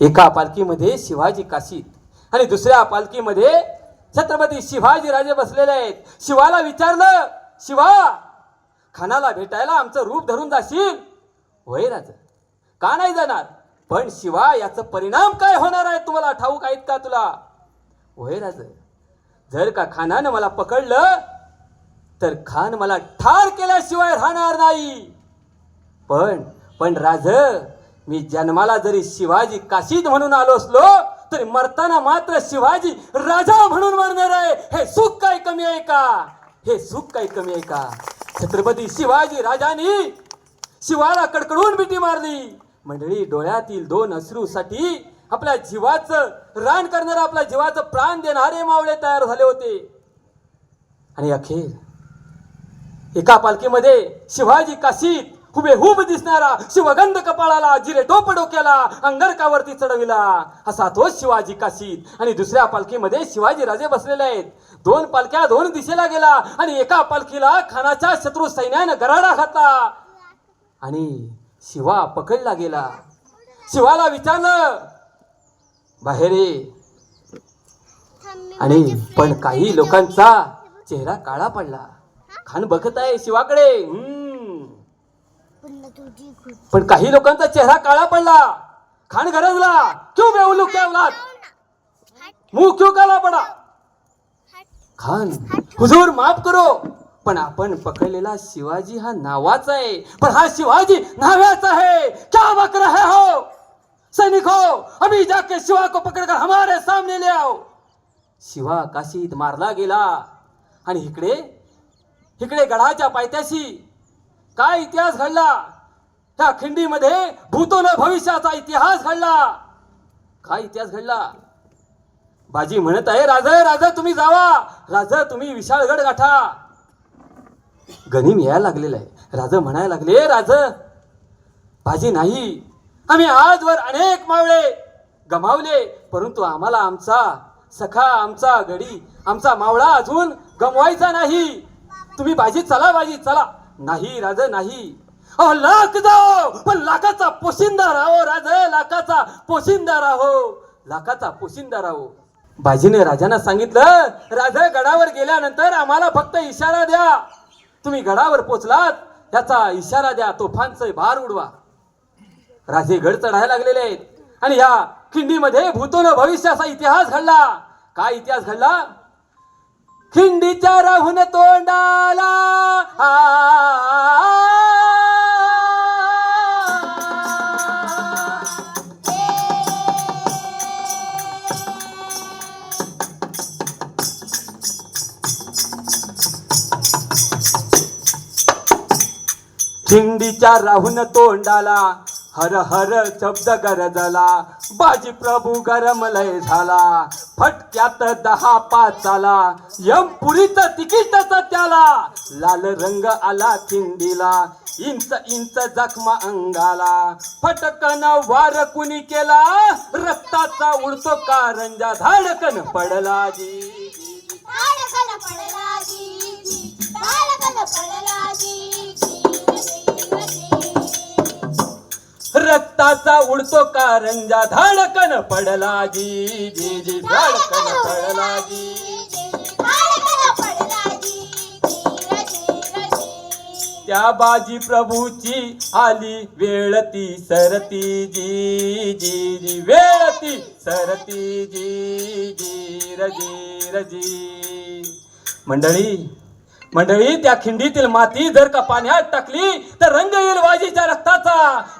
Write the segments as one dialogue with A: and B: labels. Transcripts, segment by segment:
A: एका पालखीमध्ये शिवाजी काशीत आणि दुसऱ्या पालखीमध्ये छत्रपती शिवाजी राजे बसलेले आहेत. शिवाला विचारलं शिवा खानाला भेटायला आमचं रूप धरून जाशील? होय राज. का नाही जाणार? पण शिवा याचा परिणाम काय होणार आहे? तुम्हाला ठाऊक आहेत का तुला? होय राज. जर का खानानं मला पकडलं तर खान मला ठार केल्याशिवाय राहणार नाही. पण पण राज मी जन्माला जरी शिवाजी काशीद म्हणून आलो असलो तरी मरताना मात्र शिवाजी राजा म्हणून मरणार आहे. हे सुख काय कमी आहे का? हे सुख काही कमी आहे का? छत्रपती शिवाजी राजानी शिवाला कडकडून मिठी मारली. मंडळी डोळ्यातील दोन अश्रूसाठी आपल्या जीवाचं रान करणारे आपल्या जीवाचं प्राण देणारे मावळे तयार झाले होते. आणि अखेर एका पालखीमध्ये शिवाजी काशीद हुबेहूब दिसणारा शिवगंध कपाळाला जिरे टोप डोक्याला अंगरकावरती चढविला. असा तो शिवाजी काशीत आणि दुसऱ्या पालखीमध्ये शिवाजी राजे बसलेले आहेत. दोन पालख्या दोन दिशेला गेला आणि एका पालखीला खानाच्या शत्रू सैन्यानं गराडा घातला. आणि शिवा पकडला गेला. शिवाला विचारलं बाहेर. आणि पण काही लोकांचा चेहरा काळा पडला. खान बघत आहे शिवाकडे. हम्म. पण काही लोकांचा चेहरा काळा पडला. खान गरजला. क्यों बेवलू क्या औलाद? मुंह काला पडा? खान हुजूर माफ करो. पण आपण पकडलेला शिवाजी हा नावाचा आहे. पण हा शिवाजी नाव्याचा आहे. क्या बक रहे हो? सैनिक हो अभी जाके शिवा को पकड़कर हमारे सामने ले आओ. शिवा काशीत मारला गेला. आणि इकडे इकडे गडाच्या पायथ्याशी काय इतिहास घडला? त्या खिंडीमध्ये भूतोन भविष्याचा इतिहास घडला. काय इतिहास घडला? बाजी म्हणत आहे राज राजा तुम्ही जावा. राजा तुम्ही विशाळगड गाठा. गनिम यायला लागलेला आहे. राज म्हणायला लागले राज बाजी नाही. आम्ही आजवर अनेक मावळे गमावले परंतु आम्हाला आमचा सखा आमचा गडी आमचा मावळा अजून गमवायचा नाही. तुम्ही बाजी चला बाजी चला. नाही राज नाही. अहो लाख जाओ पण लाखाचा पोशिंदा राहो राजा लाखाचा पोशिंदा राहो लाखाचा पोशिंदा राहो बाजीने राजांना सांगितलं राज गडावर गेल्यानंतर आम्हाला फक्त इशारा द्या तुम्ही गडावर पोचलात याचा इशारा द्या तोफांचे भार उडवा राजे गड चढायला लागलेले आहेत आणि ह्या खिंडीमध्ये भूतोन भविष्याचा इतिहास घडला काय इतिहास घडला खिंडीच्या राहून तोंडाला खिंडीच्या राहून तोंडाला हर हर शब्द गरजला. बाजी प्रभू गरमलय झाला फटक्यात दहा पाच आला यमपुरीच तिकीटच त्याला लाल रंग आला खिंडीला. इंच इंच जखमा अंगाला. फटकन वार कुणी केला रक्ताचा उडतो कारंजा. धाडकन पडला जी.
B: धाडकन पडला जी. धाडकन पडला जी,
A: रक्ताचा उडतो कारंजा धाडकन पडला जी जी जी धाडकन पडला जी.
B: धाडकन पडला जी जी, जी, जी.
A: त्या बाजी प्रभूची आली वेळ ती सरती जी जी जी. वेळ ती सरती जी जी रजी रजी. मंडळी मंडळी त्या खिंडीतील माती जर का पाण्यात टाकली तर रंग येईल वाजीच्या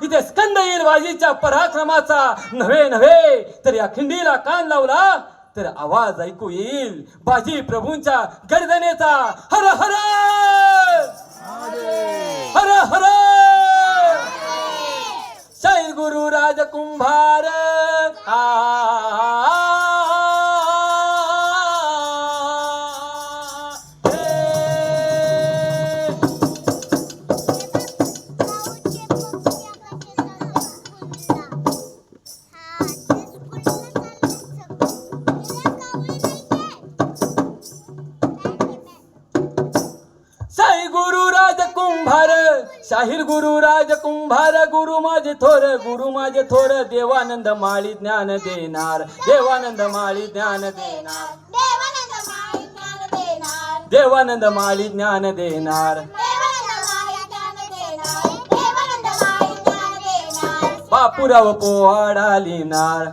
A: इथे स्कंद येईल वाजीच्या पराक्रमाचा. नव्हे नव्हे. तर या खिंडीला कान लावला तर आवाज ऐकू येईल. बाजी प्रभूंच्या गर्दनेचा. हर हर! हर हर! जय गुरु राजकुंभार! शाहीर गुरु राज कुंभार गुरु माझे थोर गुरु माझे थोर देवानंद माळी ज्ञान देणार देवानंद माळी ज्ञान देणार.
B: देवानंद ज्ञान देणार
A: माळी ज्ञान देणार. बापुराव पोवाडा लिहिणार.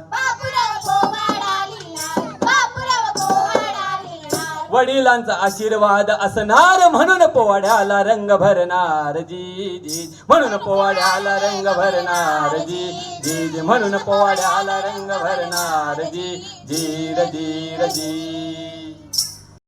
A: वडिलांचा आशीर्वाद असणार म्हणून पोवाड्याला रंग भरणार. जी जी म्हणून पोवाड्याला रंग भरणार. जी जी जी म्हणून पोवाड्याला रंग भरणार. जी जी रजी रजी जी.